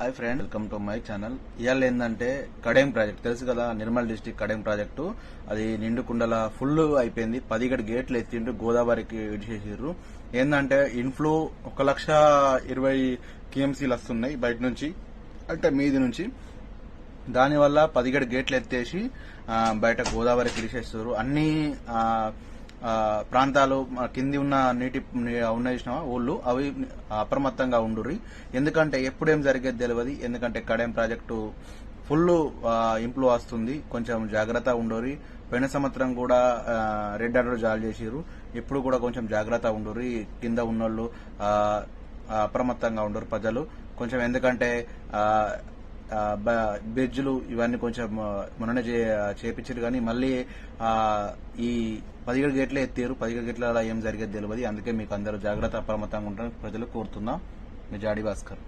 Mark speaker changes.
Speaker 1: Hi friend welcome to my channel ఇవాళ ఏంటంటే కడేం project. తెలుసు కదా నిర్మల్ డిస్టిక్ కడేం ప్రాజెక్టు. అది నిండుకుండల ఫుల్ అయిపోయింది. పదిహేడు గేట్లు ఎత్తిండ్రు గోదావరికి విడిచేసారు ఏంటంటే ఇన్ఫ్లో ఒక లక్ష ఇరవై టీఎంసీలు వస్తున్నాయి బయట నుంచి అంటే మీది నుంచి. దానివల్ల పదిహేడు గేట్లు ఎత్తేసి బయట గోదావరికి విడిచేస్తారు అన్ని ప్రాంతాలు కింది ఉన్న నీటి ఉన్న ఉన్నాయి ఊళ్ళు అవి అప్రమత్తంగా ఉండుర్రి. ఎందుకంటే ఎప్పుడేం జరిగేది తెలియదు ఎందుకంటే కడెం ప్రాజెక్టు ఫుల్ ఇంప్రూవ్ వస్తుంది. కొంచెం జాగ్రత్త ఉండరు పోయిన సంవత్సరం కూడా రెడ్ అలర్ట్ జారీ చేసిర్రు. ఇప్పుడు కూడా కొంచెం జాగ్రత్త ఉండరు కింద ఉన్నోళ్ళు అప్రమత్తంగా ఉండరు ప్రజలు. కొంచెం ఎందుకంటే బ- బ్రిడ్జ్లు ఇవన్నీ కొంచెం మొన్ననే చే- చేపించారు కానీ మళ్ళీ ఈ పదిహేడు గేట్లే ఎత్తారు. పదిహేడు గేట్ల ఏం జరిగేది తెలియదు అందుకే మీకు అందరూ జాగ్రత్త అప్రమత్తంగా ఉంటారు ప్రజలు కోరుతున్నాం. మీ జాడి భాస్కర్.